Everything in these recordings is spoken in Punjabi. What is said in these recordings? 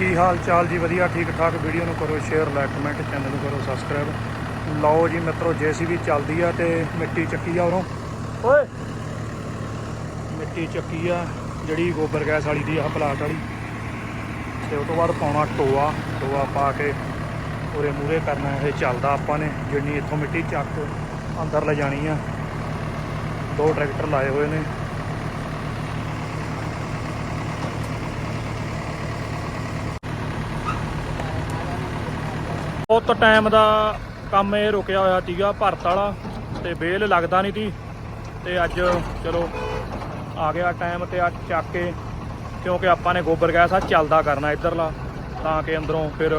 ਕੀ ਹਾਲ ਚਾਲ ਜੀ? ਵਧੀਆ ਠੀਕ ਠਾਕ ਵੀਡੀਓ ਨੂੰ ਕਰੋ ਸ਼ੇਅਰ ਲਾਈਕ ਕਮੈਂਟ ਚੈਨਲ ਨੂੰ ਕਰੋ ਸਬਸਕ੍ਰਾਈਬ ਲਓ ਜੀ ਮਿੱਤਰੋ ਜੀਸੀਬੀ ਚੱਲਦੀ ਆ ਤੇ ਮਿੱਟੀ ਚੱਕੀ ਆ ਉਰੋਂ। ਓਏ! ਮਿੱਟੀ ਚੱਕੀ ਆ ਜਿਹੜੀ ਗੋਬਰ ਗੈਸ ਵਾਲੀ ਦੀ ਆ ਪਲਾਟ ਵਾਲੀ। ਤੇ ਉਸ ਤੋਂ ਬਾਅਦ ਪਾਉਣਾ ਟੋਆ। ਟੋਆ ਪਾ ਕੇ ਉਰੇ ਮੂਰੇ ਕਰਨਾ ਇਹ ਚੱਲਦਾ ਆਪਾਂ ਨੇ। ਜਿੰਨੀ ਇੱਥੋਂ ਮਿੱਟੀ ਚੱਕ ਅੰਦਰ ਲੈ ਜਾਣੀ ਆ। ਦੋ ਟਰੈਕਟਰ ਲਾਏ ਹੋਏ ਨੇ। ਬਹੁਤ ਟਾਈਮ ਦਾ ਕੰਮ ਇਹ ਰੁਕਿਆ ਹੋਇਆ ਸੀਗਾ, ਭਰਤ ਵਾਲਾ ਤੇ ਬੇਲ ਲੱਗਦਾ ਨਹੀਂ ਸੀ ਤੇ ਅੱਜ ਚਲੋ ਆ ਗਿਆ ਟਾਈਮ ਤੇ ਆ ਚੱਕ ਕੇ ਕਿਉਂਕਿ ਆਪਾਂ ਨੇ ਗੋਬਰ ਗੈਸ ਆ, ਚੱਲਦਾ ਕਰਨਾ ਇਧਰਲਾ ਤਾਂ ਕਿ ਅੰਦਰੋਂ ਫਿਰ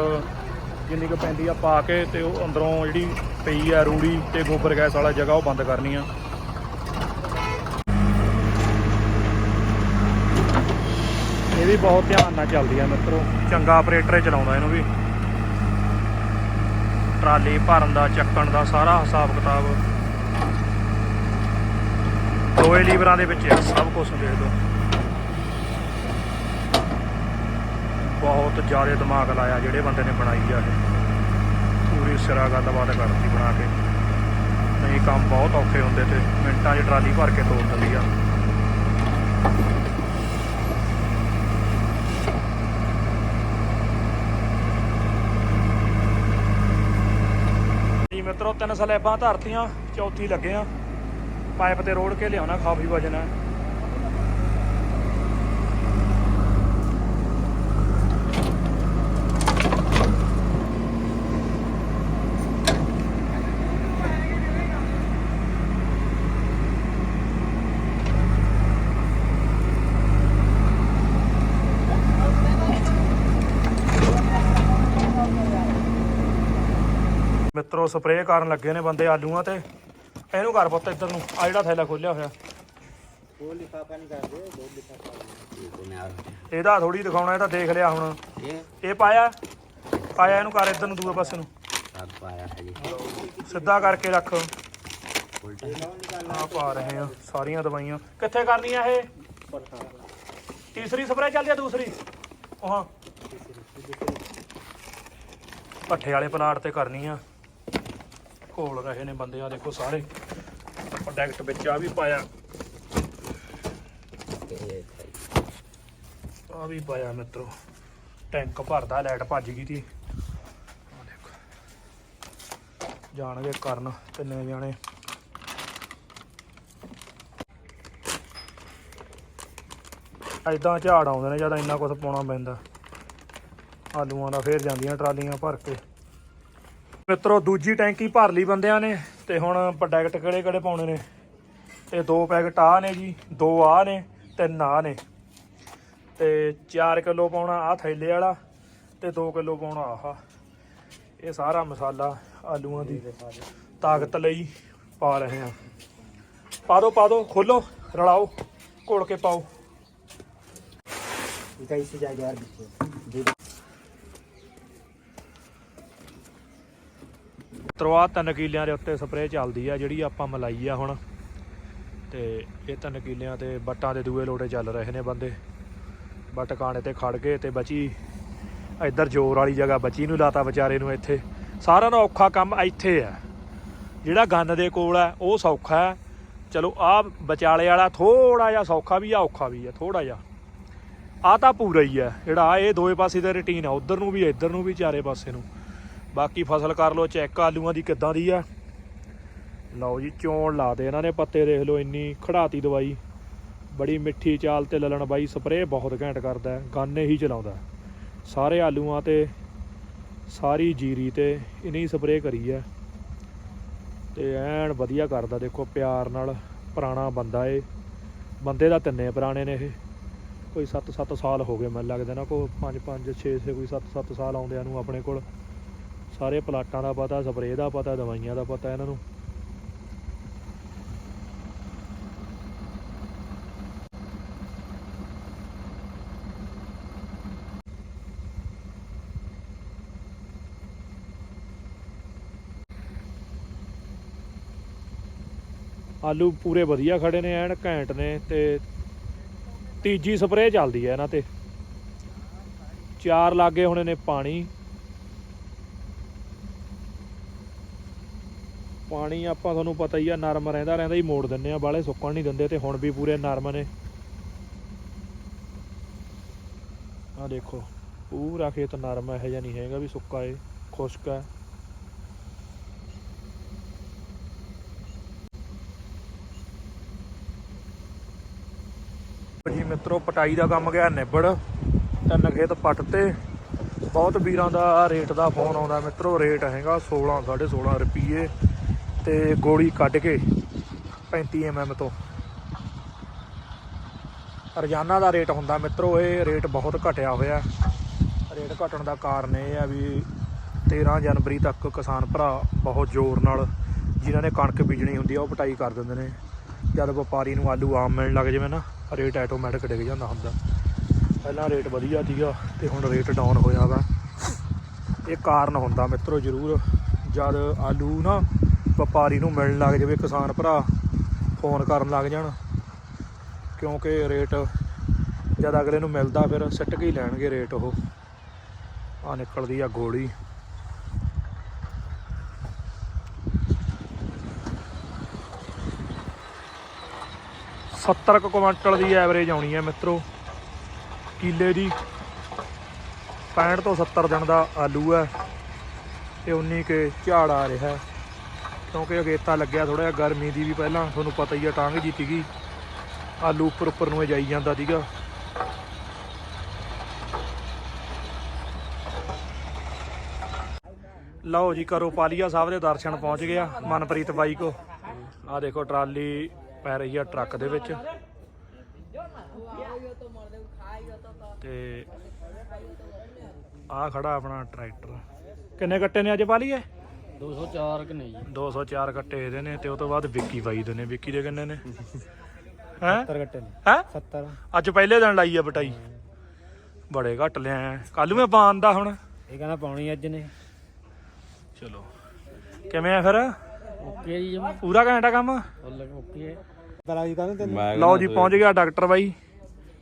ਜਿੰਨੀ ਕੁ ਪੈਂਦੀ ਆ ਪਾ ਕੇ ਤੇ ਉਹ ਅੰਦਰੋਂ ਜਿਹੜੀ ਪਈ ਆ ਰੂੜੀ ਤੇ ਗੋਬਰ ਗੈਸ ਵਾਲਾ ਜਗ੍ਹਾ ਉਹ ਬੰਦ ਕਰਨੀ ਆ। ਇਹ ਵੀ ਬਹੁਤ ਧਿਆਨ ਨਾਲ ਚੱਲਦੀ ਆ ਮਿੱਤਰੋ, ਚੰਗਾ ਆਪਰੇਟਰ ਹੀ ਚਲਾਉਂਦਾ ਇਹਨੂੰ ਵੀ। ਟਰਾਲੀ ਭਰਨ ਦਾ, ਚੱਕਣ ਦਾ ਸਾਰਾ ਹਿਸਾਬ ਕਿਤਾਬ ਦੋਏ ਲੀਵਰਾਂ ਦੇ ਵਿੱਚ ਸਭ ਕੁਝ ਦੇਖ ਲਓ। ਬਹੁਤ ਜ਼ਿਆਦਾ ਦਿਮਾਗ ਲਾਇਆ ਜਿਹੜੇ ਬੰਦੇ ਨੇ ਬਣਾਈ ਆ ਇਹ। ਪੂਰੀ ਸਿਰਾ ਗੱਲਬਾਤ ਕਰਤੀ ਬਣਾ ਕੇ। ਨਹੀਂ, ਕੰਮ ਬਹੁਤ ਔਖੇ ਹੁੰਦੇ ਤੇ ਮਿੰਟਾਂ 'ਚ ਟਰਾਲੀ ਭਰ ਕੇ ਤੋੜ ਦਿੰਦੀ ਆ। ਮਿੱਤਰੋ, ਤਿੰਨ ਸਲੈਬਾਂ ਧਰਤੀਆਂ, ਚੌਥੀ ਲੱਗੇ ਆ। ਪਾਈਪ ਤੇ ਰੋੜ ਕੇ ਲਿਆਉਣਾ ਕਾਫੀ ਵਜਨ ਹੈ ਮਿੱਤਰੋ ਸਪਰੇਅ ਕਰਨ ਲੱਗੇ ਨੇ ਬੰਦੇ ਆਲੂਆਂ ਤੇ। ਇਹਨੂੰ ਘਰ ਪੁੱਤ ਇੱਧਰ ਨੂੰ। ਆ ਜਿਹੜਾ ਥੈਲਾ ਖੋਲਿਆ ਹੋਇਆ। ਇਹਦਾ ਥੋੜੀ ਦਿਖਾਉਣਾ ਇਹ ਤਾਂ ਦੇਖ ਲਿਆ ਹੁਣ। ਇਹ? ਪਾਇਆ? ਪਾਇਆ ਇਹਨੂੰ ਕਰ ਇੱਧਰ ਨੂੰ ਦੂਏ ਪਾਸੇ ਨੂੰ। ਸਿੱਧਾ ਕਰਕੇ ਰੱਖ। ਆ ਪਾ ਰਹੇ ਆ ਸਾਰੀਆਂ ਦਵਾਈਆਂ। ਕਿੱਥੇ ਕਰਨੀਆਂ ਇਹ? ਤੀਸਰੀ ਸਪਰੇਅ ਚੱਲਦੀ ਆ ਦੂਸਰੀ? ਉਹ ਪੱਠੇ ਵਾਲੇ ਪਲਾਟ ਤੇ ਕਰਨੀ ਆ। ਘੋਲ ਰਹੇ ਨੇ ਬੰਦੇ ਆ ਦੇਖੋ ਸਾਰੇ। ਪ੍ਰੋਡਕਟ ਵਿੱਚ ਆ ਵੀ ਪਾਇਆ। ਆ ਵੀ ਪਾਇਆ ਮਿੱਤਰੋ। ਟੈਂਕ ਭਰਦਾ ਲਾਈਟ ਭੱਜ ਗਈ ਤੀ ਜਾਣਗੇ ਕਰਨ ਤਿੰਨੇ ਜਾਣੇ। ਐਦਾਂ ਝਾੜ ਆਉਂਦੇ ਨੇ ਜਦ ਇੰਨਾ ਕੁਝ ਪਾਉਣਾ ਪੈਂਦਾ। ਆਲੂਆਂ ਦਾ ਫੇਰ ਜਾਂਦੀਆਂ ਟਰਾਲੀਆਂ ਭਰ ਕੇ। ਮਿੱਤਰੋ, ਦੂਜੀ ਟੈਂਕੀ ਭਰ ਲਈ ਬੰਦਿਆਂ ਨੇ ਤੇ ਹੁਣ ਪ੍ਰੋਡਕਟ ਕਿਹੜੇ ਕਿਹੜੇ ਪਾਉਣੇ ਨੇ? ਤੇ ਦੋ ਪੈਕਟ ਆ ਨੇ ਜੀ, ਦੋ ਆ ਨੇ ਤਿੰਨ ਆ ਨੇ। ਤੇ 4 ਕਿਲੋ ਪਾਉਣਾ ਆ ਥੈਲੇ ਵਾਲਾ ਤੇ 2 ਕਿਲੋ ਪਾਉਣਾ ਆਹਾ। ਇਹ ਸਾਰਾ ਮਸਾਲਾ ਆਲੂਆਂ ਦੀ ਤਾਕਤ ਲਈ ਪਾ ਰਹੇ ਆ ਪਾ ਦੋ ਪਾ ਦੋ ਖੋਲੋ, ਰਲਾਓ ਘੋਲ ਕੇ ਪਾਓ। ਇਦਾਂ ਹੀ ਸਜਾ ਯਾਰ ਵਿੱਚ ਤਰਵਾ ਤਿੰਨ ਕਿੱਲਿਆਂ ਦੇ ਉੱਤੇ ਸਪਰੇਅ ਚੱਲਦੀ ਆ, ਜਿਹੜੀ ਆਪਾਂ ਮਲਾਈ ਆ ਹੁਣ। ਤੇ ਇਹ ਤਿੰਨ ਕਿੱਲਿਆਂ ਤੇ ਬੱਟਾਂ ਦੇ ਦੂਏ ਲੋਟੇ ਚੱਲ ਰਹੇ ਨੇ ਬੰਦੇ। ਬੱਟ ਕਾਣੇ ਤੇ ਖੜ ਗਏ ਤੇ ਬਚੀ ਇੱਧਰ ਜ਼ੋਰ ਵਾਲੀ ਜਗ੍ਹਾ, ਬਚੀ ਨੂੰ ਲਾਤਾ ਵਿਚਾਰੇ ਨੂੰ ਇੱਥੇ। ਸਾਰਿਆਂ ਨਾਲੋਂ ਔਖਾ ਕੰਮ ਇੱਥੇ ਆ। ਜਿਹੜਾ ਗੰਨ ਦੇ ਕੋਲ ਆ, ਉਹ ਸੌਖਾ ਹੈ ਚਲੋ ਆ ਵਿਚਾਲੇ ਵਾਲਾ ਥੋੜਾ ਜਿਹਾ ਸੌਖਾ ਵੀ ਆ, ਔਖਾ ਵੀ ਆ ਥੋੜਾ ਜਿਹਾ। ਆ ਤਾਂ ਪੂਰਾ ਹੀ ਆ। ਜਿਹੜਾ ਆ ਇਹ ਦੋਵੇਂ ਪਾਸੇ ਦਾ ਰੁਟੀਨ ਆ, ਉਧਰ ਨੂੰ ਵੀ, ਇੱਧਰ ਨੂੰ ਵੀ, ਚਾਰੇ ਪਾਸੇ ਨੂੰ। ਬਾਕੀ ਫਸਲ ਕਰ ਲਓ ਚੈੱਕ ਆਲੂਆਂ ਦੀ ਕਿੱਦਾਂ ਦੀ ਆ। ਲਓ ਜੀ ਚੋਣ ਲਾ ਦੇ ਇਹਨਾਂ ਨੇ ਪੱਤੇ ਦੇਖ ਲਓ ਇੰਨੀ ਖੜਾਤੀ ਦਵਾਈ। ਬੜੀ ਮਿੱਠੀ ਚਾਲ ਤੇ ਲਲਣ ਬਾਈ ਸਪਰੇਅ ਬਹੁਤ ਘੈਂਟ ਕਰਦਾ ਹੈ, ਗਾਨੇ ਹੀ ਚਲਾਉਂਦਾ ਸਾਰੇ ਆਲੂਆਂ ਤੇ ਸਾਰੀ ਜੀਰੀ ਤੇ ਇਹਨੇ ਸਪਰੇਅ ਕਰੀ ਹੈ। ਤੇ ਐਨ ਵਧੀਆ ਕਰਦਾ ਦੇਖੋ ਪਿਆਰ ਨਾਲ ਪੁਰਾਣਾ ਬੰਦਾ ਏ। ਬੰਦੇ ਦਾ ਤਿੰਨੇ ਪੁਰਾਣੇ ਨੇ ਇਹ। ਕੋਈ 7-7 ਸਾਲ ਹੋ ਗਏ ਮੈਨੂੰ ਲੱਗਦਾ ਨਾ ਕੋ 5-5 6 ਕੋਈ 7-7 ਸਾਲ ਆਉਂਦਿਆਂ ਨੂੰ ਆਪਣੇ ਕੋਲ। ਸਾਰੇ ਪਲਾਟਾਂ ਦਾ ਪਤਾ, ਸਪਰੇਅ ਦਾ ਪਤਾ, ਦਵਾਈਆਂ ਦਾ ਪਤਾ ਇਹਨਾਂ ਨੂੰ। ਆਲੂ ਪੂਰੇ ਵਧੀਆ ਖੜੇ ਨੇ, ਐਨ ਘੈਂਟ ਨੇ ਤੇ ਤੀਜੀ ਸਪਰੇਅ ਚੱਲਦੀ ਹੈ ਇਹਨਾਂ ਤੇ। ਚਾਰ ਲਾਗੇ ਹੋਣੇ ਨੇ ਪਾਣੀ। ਪਾਣੀ ਆਪਾਂ ਤੁਹਾਨੂੰ ਪਤਾ ਹੀ ਆ, ਨਰਮ ਰਹਿੰਦਾ ਰਹਿੰਦਾ ਹੀ ਮੋੜ ਦਿੰਨੇ ਆ ਬਾਲੇ ਸੁੱਕਣ ਨਹੀਂ ਦਿੰਦੇ ਤੇ ਹੁਣ ਵੀ ਪੂਰੇ ਨਰਮ ਨੇ। ਆ ਦੇਖੋ, ਪੂਰਾ ਖੇਤ ਨਰਮ ਇਹੋ ਜਿਹਾ ਨਹੀਂ ਹੈਗਾ ਵੀ ਸੁੱਕਾ ਏ, ਖੁਸ਼ਕ ਹੈ ਜੀ ਮਿੱਤਰੋ, ਪਟਾਈ ਦਾ ਕੰਮ ਗਿਆ ਨਿਬੜ। ਤਿੰਨ ਖੇਤ ਪੱਟ ਤੇ। ਬਹੁਤ ਵੀਰਾਂ ਦਾ ਰੇਟ ਦਾ ਫੋਨ ਆਉਂਦਾ ਮਿੱਤਰੋ, ਰੇਟ ਹੈਗਾ 16 16.5 ਰੁਪਏ ਤੇ ਗੋਲੀ ਕੱਢ ਕੇ 35 mm ਤੋਂ। ਰੋਜ਼ਾਨਾ ਦਾ ਰੇਟ ਹੁੰਦਾ ਮਿੱਤਰੋ, ਇਹ ਰੇਟ ਬਹੁਤ ਘਟਿਆ ਹੋਇਆ। ਰੇਟ ਘਟਣ ਦਾ ਕਾਰਨ ਇਹ ਆ ਵੀ 13 ਜਨਵਰੀ ਤੱਕ ਕਿਸਾਨ ਭਰਾ ਬਹੁਤ ਜ਼ੋਰ ਨਾਲ ਜਿਨ੍ਹਾਂ ਨੇ ਕਣਕ ਬੀਜਣੀ ਹੁੰਦੀ ਆ, ਉਹ ਪਟਾਈ ਕਰ ਦਿੰਦੇ ਨੇ। ਜਦ ਵਪਾਰੀ ਨੂੰ ਆਲੂ ਆਮ ਮਿਲਣ ਲੱਗ ਜਾਵੇ ਨਾ, ਰੇਟ ਆਟੋਮੈਟਿਕ ਡਿੱਗ ਜਾਂਦਾ ਹੁੰਦਾ। ਪਹਿਲਾਂ ਰੇਟ ਵਧੀਆ ਸੀਗਾ ਤੇ ਹੁਣ ਰੇਟ ਡਾਊਨ ਹੋਇਆ ਵਾ ਇਹ ਕਾਰਨ ਹੁੰਦਾ ਮਿੱਤਰੋ ਜ਼ਰੂਰ। ਜਦ ਆਲੂ ਨਾ ਵਪਾਰੀ ਨੂੰ ਮਿਲਣ ਲੱਗ ਜਾਵੇ ਕਿਸਾਨ ਭਰਾ, ਫੋਨ ਕਰਨ ਲੱਗ ਜਾਣ, ਕਿਉਂਕਿ ਰੇਟ ਜਦ ਅਗਲੇ ਨੂੰ ਮਿਲਦਾ ਫਿਰ ਸਿੱਟ ਕੇ ਹੀ ਲੈਣਗੇ ਰੇਟ ਉਹ। ਆ ਨਿਕਲਦੀ ਆ ਗੋਲੀ। ਸੱਤਰ ਕੁ ਕੁਇੰਟਲ ਦੀ ਐਵਰੇਜ ਆਉਣੀ ਹੈ ਮਿੱਤਰੋ। ਕਿਲੇ ਦੀ 65 ਤੋਂ 70 ਦਿਨ ਦਾ ਆਲੂ ਹੈ ਤੇ 19 ਕੇ ਝਾੜ ਆ ਰਿਹਾ। ਹੈ। ਕਿਉਂਕਿ ਅਗੇਤਾ ਲੱਗਿਆ ਥੋੜਾ ਜਿਹਾ ਗਰਮੀ ਦੀ ਵੀ ਪਹਿਲਾਂ, ਤੁਹਾਨੂੰ ਪਤਾ ਹੀ ਆ, ਟਾਂਗ ਜੀ ਸੀਗੀ। ਆਲੂ ਉੱਪਰ ਉੱਪਰ ਨੂੰ ਇਹ ਜਾਈ ਜਾਂਦਾ ਸੀਗਾ। ਲਓ ਜੀ, ਕਰੋ ਪਾਲੀਆ ਸਾਹਿਬ ਦੇ ਦਰਸ਼ਨ, ਪਹੁੰਚ ਗਿਆ ਮਨਪ੍ਰੀਤ ਬਾਈ ਕੋ। ਆ ਦੇਖੋ, ਟਰਾਲੀ ਪੈ ਰਹੀ ਆ ਟਰੱਕ ਦੇ ਵਿੱਚ। ਤੇ ਆ ਖੜਾ ਆਪਣਾ ਟਰੈਕਟਰ। ਕਿੰਨੇ ਕੱਟੇ ਨੇ ਅੱਜ ਪਾਲੀਏ? 204 ਕਿ ਨਹੀਂ? 204 ਕੱਟੇ ਇਹਦੇ ਨੇ ਤੇ ਉਹ ਤੋਂ ਬਾਅਦ ਵਿੱਕੀ ਬਾਈ ਦੇ ਨੇ। ਵਿੱਕੀ ਦੇ ਕਿੰਨੇ ਨੇ? ਹੈ? 70 ਘੱਟੇ ਨੇ। ਹੈ? 70 ਅੱਜ ਪਹਿਲੇ ਦਿਨ ਲਾਈ ਆ ਬਟਾਈ ਬੜੇ ਘੱਟ ਲਿਆ ਕੱਲ ਮੈਂ ਪਾਣ ਦਾ ਹੁਣ। ਇਹ ਕਹਿੰਦਾ ਪਾਉਣੀ ਅੱਜ ਨੇ। ਚਲੋ। ਕਿਵੇਂ ਆ ਫਿਰ? ਓਕੇ ਜੀ ਪੂਰਾ ਘੰਟਾ ਕੰਮ? ਫੁੱਲ ਓਕੇ ਤਰਾ ਜੀ ਕਹਿੰਦੇ ਤੈਨੂੰ ਲਓ ਜੀ ਪਹੁੰਚ ਗਿਆ ਡਾਕਟਰ ਬਾਈ।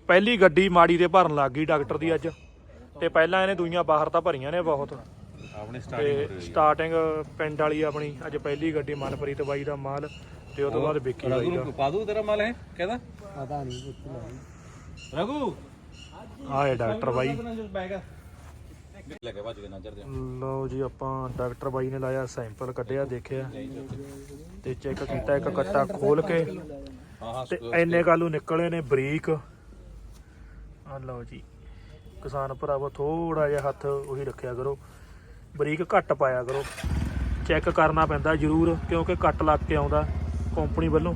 ਪਹਿਲੀ ਗੱਡੀ ਮਾੜੀ ਤੇ ਭਰਨ ਲੱਗ ਗਈ ਡਾਕਟਰ ਦੀ ਅੱਜ। ਤੇ ਪਹਿਲਾਂ ਇਹਨੇ ਦੂਈਆਂ ਬਾਹਰ ਤਾਂ ਭਰੀਆਂ ਨੇ ਬਹੁਤ। ਆਪਣੀ ਤੇ ਸਟਾਰਟਿੰਗ ਪਿੰਡ ਵਾਲੀ ਆਪਣੀ ਅੱਜ ਪਹਿਲੀ ਗੱਡੀ ਮਨਪ੍ਰੀਤ ਬਾਈ ਦਾ ਮਾਲ ਤੇ ਉਹ ਤੋਂ ਬਾਅਦ ਵਿੱਕੀ ਬਾਈ ਦਾ। ਪਾ ਦੂ ਤੇਰਾ ਮਾਲ ਹੈ? ਕਹਿੰਦਾ। ਪਤਾ ਨਹੀਂ ਰਘੂ। ਆਏ ਡਾਕਟਰ ਬਾਈ। ਬੈਗ ਲੱਗੇ ਭੱਜ ਕੇ ਨਜ਼ਰ ਦੇ। ਲਓ ਜੀ ਆਪਾਂ ਡਾਕਟਰ ਬਾਈ ਨੇ ਲਾਇਆ ਸੈਂਪਲ ਕੱਢਿਆ ਦੇਖਿਆ। ਤੇ ਚੈੱਕ ਕੀਤਾ ਇੱਕ ਕੱਟਾ ਖੋਲ ਕੇ। ਹਾਂ ਹਾਂ ਤੇ ਐਨੇ ਕਾਲੂ ਨਿਕਲੇ ਨੇ ਬਰੀਕ। ਆ ਲਓ ਜੀ ਕਿਸਾਨ ਭਰਾਵੋ ਥੋੜਾ ਜਿਹਾ ਹੱਥ ਉਹੀ ਰੱਖਿਆ ਕਰੋ। ਬਰੀਕ ਘੱਟ ਪਾਇਆ ਕਰੋ। ਚੈੱਕ ਕਰਨਾ ਪੈਂਦਾ ਜ਼ਰੂਰ, ਕਿਉਂਕਿ ਕੱਟ ਲੱਗ ਕੇ ਆਉਂਦਾ ਕੰਪਨੀ ਵੱਲੋਂ।